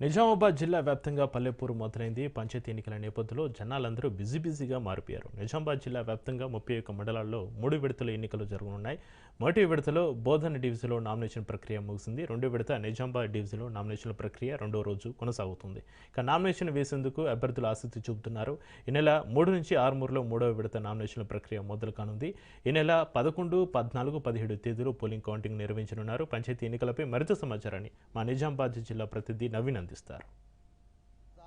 నిజామాబాద్ జిల్లా వ్యాప్తంగా పల్లెపూరు మొదలైంది. పంచాయతీ ఎన్నికల నేపథ్యంలో జనాలందరూ బిజీ బిజీగా మారిపోయారు. నిజామాబాద్ జిల్లా వ్యాప్తంగా ముప్పై ఒక్క మండలాల్లో మూడు విడతల ఎన్నికలు జరగనున్నాయి. మొదటి విడతలో బోధన డివిజన్లో నామినేషన్ ప్రక్రియ ముగిసింది. రెండో విడత నిజామాబాద్ డివిజన్లో నామినేషన్ ప్రక్రియ రెండో రోజు కొనసాగుతుంది. ఇక నామినేషన్ వేసేందుకు అభ్యర్థులు ఆసక్తి చూపుతున్నారు. ఈ నెల మూడు నుంచి ఆరుమూరులో మూడవ విడత నామినేషన్ ప్రక్రియ మొదలు కానుంది. ఈ నెల పదకొండు పద్నాలుగు పదిహేడు తేదీలో పోలింగ్ కౌంటింగ్ నిర్వహించనున్నారు. పంచాయతీ ఎన్నికలపై మరింత సమాచారాన్ని మా నిజామాబాద్ జిల్లా ప్రతినిధి నవీన్ అందిస్తారు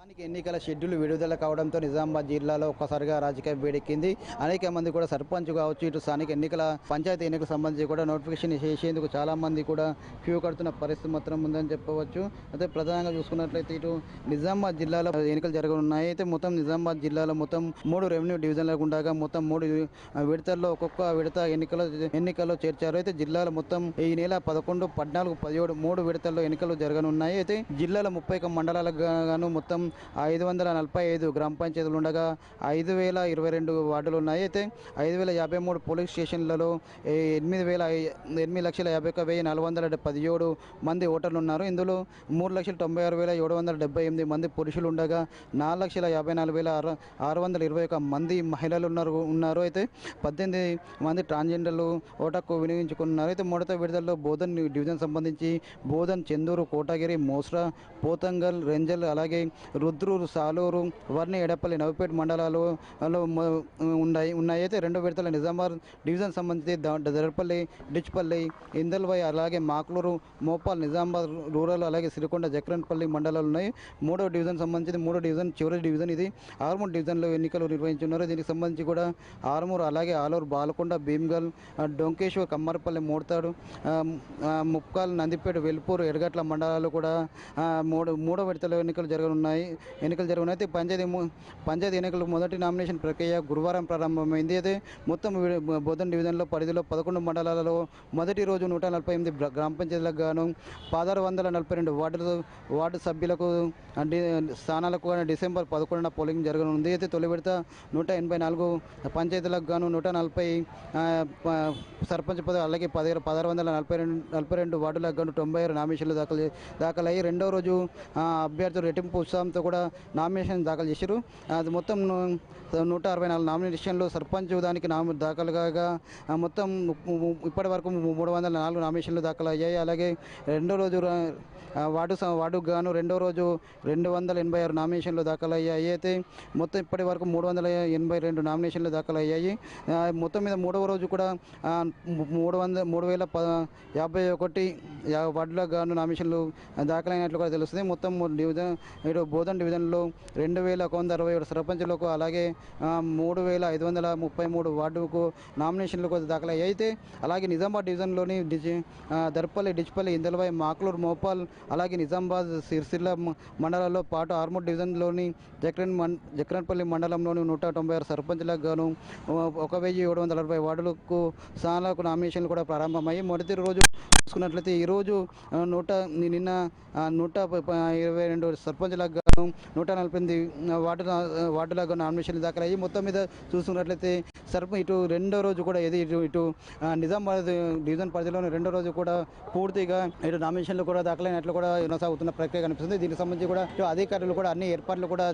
స్థానిక ఎన్నికల షెడ్యూల్ విడుదల కావడంతో నిజామాబాద్ జిల్లాలో ఒక్కసారిగా రాజకీయ వేడెక్కింది. అనేక మంది కూడా సర్పంచ్ కావచ్చు ఇటు స్థానిక ఎన్నికల పంచాయతీ ఎన్నికలకు సంబంధించి కూడా నోటిఫికేషన్ చేసేందుకు చాలా మంది కూడా క్యూ కడుతున్న పరిస్థితి మాత్రం ఉందని చెప్పవచ్చు. అయితే ప్రధానంగా చూసుకున్నట్లయితే ఇటు నిజామాబాద్ జిల్లాలో ఎన్నికలు జరగనున్నాయి. అయితే మొత్తం నిజామాబాద్ జిల్లాలో మొత్తం మూడు రెవెన్యూ డివిజన్లకు ఉండగా మొత్తం మూడు విడతల్లో ఒక్కొక్క విడత ఎన్నికల ఎన్నికల్లో చేర్చారు. అయితే జిల్లాలో మొత్తం ఈ నెల పదకొండు పద్నాలుగు పదిహేడు మూడు విడతల్లో ఎన్నికలు జరగనున్నాయి. అయితే జిల్లాలో ముప్పై ఒక మండలాలకు గాను మొత్తం ఐదు వందల నలభై ఐదు గ్రామ పంచాయతీలు ఉండగా ఐదు వేల ఇరవై రెండు వార్డులు ఉన్నాయి అయితే ఐదు వేల యాభై మూడు పోలీస్ స్టేషన్లలో ఎనిమిది వేల ఎనిమిది లక్షల యాభై ఒక వెయ్యి నాలుగు వందల పదిహేడు మంది ఓటర్లు ఉన్నారు ఇందులో మూడు లక్షల తొంభై ఆరు వేల ఏడు వందల డెబ్బై ఎనిమిది మంది పురుషులు ఉండగా నాలుగు లక్షల యాభై నాలుగు వేల ఆరు ఆరు వందల ఇరవై ఒక మంది మహిళలు ఉన్నారు. ఉన్నారు. అయితే పద్దెనిమిది మంది ట్రాన్స్జెండర్లు ఓటకు వినియోగించుకున్నారు. అయితే మొదట విడుదలలో బోధన్ డివిజన్ సంబంధించి బోధన్ చెందూరు కోటగిరి మోస్రా పోతంగల్ రెంజల్ అలాగే రుద్రూరు సాలూరు వర్ణి ఎడపల్లి నవపేట మండలాలు ఉన్నాయి. ఉన్నాయి అయితే రెండో విడతల నిజామాబాద్ డివిజన్ సంబంధించి ద- దర్పల్లి డిచ్పల్లి ఇందల్వై అలాగే మాక్లూరు మోపాల్ నిజామాబాద్ రూరల్ అలాగే సిరికొండ జక్రన్పల్లి మండలాలు ఉన్నాయి. మూడో డివిజన్ సంబంధించి మూడో డివిజన్ చివరి డివిజన్ ఇది. ఆర్మూర్ డివిజన్లో ఎన్నికలు నిర్వహించున్నారు. దీనికి సంబంధించి కూడా ఆర్మూర్ అలాగే ఆలూరు బాలకొండ భీమ్గల్ డొంకేశ్వర్ కమ్మరపల్లి మూడతాడు ముక్కాల్ నందిపేట వెల్పూరు ఎడగట్ల మండలాలు కూడా మూడు మూడో విడతలో ఎన్నికలు జరగనున్నాయి. ఎన్నికలు జరగనున్నాయి. అయితే పంచాయతీ పంచాయతీ ఎన్నికలు మొదటి నామినేషన్ ప్రక్రియ గురువారం ప్రారంభమైంది. అయితే మొత్తం వి- బోధన్ డివిజన్లో పరిధిలో పదకొండు మండలాలలో మొదటి రోజు నూట నలభై ఎనిమిది గ్రా- గ్రామ పంచాయతీలకు గాను పదహారు వందల నలభై రెండు వార్డులు వార్డు సభ్యులకు స్థానాలకు గాను డిసెంబర్ పదకొండున పోలింగ్ జరగనుంది. అయితే తొలి విడత నూట ఎనభై నాలుగు పంచాయతీలకు గాను నూట నలభై సర్పంచ్ పదవి అలాగే పదిహేను పదహారు వందల నలభై రెండు నలభై రెండు వార్డులకు గాను తొంభై ఆరు నామినేషన్లు దాఖలు దాఖలయ్యి రెండో రోజు అభ్యర్థులు రెట్టింపు ఉత్సాహంతో కూడా నామినేషన్ దాఖలు చేశారు అది మొత్తం నూట అరవై నాలుగు నామినేషన్లు సర్పంచ్ దానికి నామి దాఖలు కాగా మొత్తం ఇప్పటి వరకు మూడు వందల నాలుగు నామినేషన్లు దాఖలు అయ్యాయి అలాగే రెండో రోజు వార్డు స- వార్డుకు గాను రెండో రోజు రెండు వందల ఎనభై ఆరు నామినేషన్లు దాఖలు అయ్యాయి అయితే మొత్తం ఇప్పటి వరకు మూడు వందల ఎనభై రెండు నామినేషన్లు దాఖలు అయ్యాయి మొత్తం మీద మూడవ రోజు కూడా మూడు వందల మూడు వేల ప యాభై ఒకటి వార్డులకు గాను నామినేషన్లు దాఖలైనట్లు కూడా తెలుస్తుంది. మొత్తం ఇటు డివిజన్లో రెండు వేల ఒక వంద అరవై ఏడు సర్పంచులకు అలాగే మూడు వేల ఐదు వందల ముప్పై మూడు వార్డుకు నామినేషన్లకు కూడా అయితే అలాగే నిజామాబాద్ డివిజన్లోని డిజి దర్పల్లి డిచ్పల్లి ఇందలవై మాక్లూరు మోపాల్ అలాగే నిజామాబాద్ సిరిసిల్ల మండలాల్లో పాటు ఆర్మూర్ డివిజన్లోని జక్రన్ మం జక్రన్పల్లి మండలంలోని నూట తొంభై ఆరు సర్పంచులకు గాను ఒక- వెయ్యి ఏడు వందల అరవై వార్డులకు స్థానాలకు నామినేషన్లు కూడా ప్రారంభమయ్యాయి. మొదటి రోజు చూసుకున్నట్లయితే ఈరోజు నూట నిన్న నూట ఇరవై రెండు సర్పంచులకు గాను నూట నలభై ఎనిమిది వార్డు వార్డులకు నామినేషన్లు దాఖలయ్యి మొత్తం మీద చూసుకున్నట్లయితే సర్ప ఇటు రెండో రోజు కూడా ఇది ఇటు ఇటు నిజామాబాద్ డివిజన్ పరిధిలోని రెండో రోజు కూడా పూర్తిగా ఇటు నామినేషన్లు కూడా దాఖలైనట్లు కూడా కొనసాగుతున్న ప్రక్రియ కనిపిస్తుంది. దీనికి సంబంధించి కూడా ఇటు అధికారులు కూడా అన్ని ఏర్పాట్లు కూడా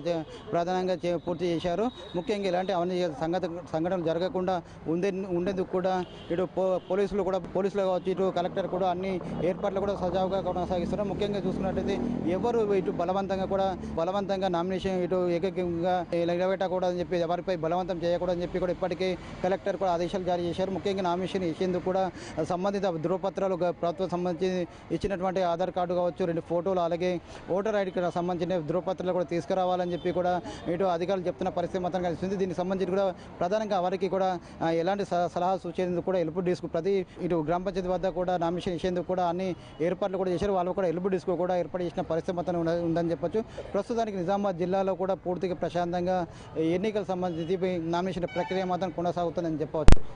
ప్రధానంగా చే- పూర్తి చేశారు. ముఖ్యంగా ఇలాంటి అవన్నీ సంగత సంఘటనలు జరగకుండా ఉండే ఉండేందుకు కూడా ఇటు పో- పోలీసులు కూడా పోలీసులు కావచ్చు ఇటు కలెక్టర్ కూడా అన్ని ఏర్పాట్లు కూడా సజావుగా కొనసాగిస్తున్నారు. ముఖ్యంగా చూసుకున్నట్లయితే ఎవరు ఇటు బలవంతంగా కూడా బలవంతంగా నామినేషన్ ఇటు ఏకైకంగా నిలబెట్టకూడదని చెప్పి ఎవరిపై బలవంతం చేయకూడదని చెప్పి కూడా ఇప్పటికే కలెక్టర్ కూడా ఆదేశాలు జారీ చేశారు. ముఖ్యంగా నామినేషన్ ఇచ్చేందుకు కూడా సంబంధిత ధృవపత్రాలు ప్రభుత్వం సంబంధించి ఇచ్చినటువంటి ఆధార్ కార్డు కావచ్చు రెండు ఫోటోలు అలాగే ఓటర్ ఐడికి సంబంధించిన ధృవపత్రాలు కూడా తీసుకురావాలని చెప్పి కూడా ఇటు అధికారులు చెప్తున్న పరిస్థితి మాత్రం కనిపిస్తుంది. దీనికి సంబంధించి కూడా ప్రధానంగా వారికి కూడా ఎలాంటి స- సలహా సూచించేందుకు కూడా ఎలుపు డిస్క్ ప్రతి ఇటు గ్రామ పంచాయతీ వద్ద కూడా నామినేషన్ ఇచ్చేందుకు కూడా అన్ని ఏర్పాట్లు కూడా చేశారు. వాళ్ళు కూడా ఎలుపు డిస్క్ కూడా ఏర్పాటు చేసిన పరిస్థితి మాత్రం ఉందని చెప్పొచ్చు. ప్రస్తుతానికి నిజామాబాద్ జిల్లాలో కూడా పూర్తిగా ప్రశాంతంగా ఎన్నికలకు సంబంధించి నామినేషన్ ప్రక్రియ మాత్రం కొనసాగుతుందని చెప్పవచ్చు.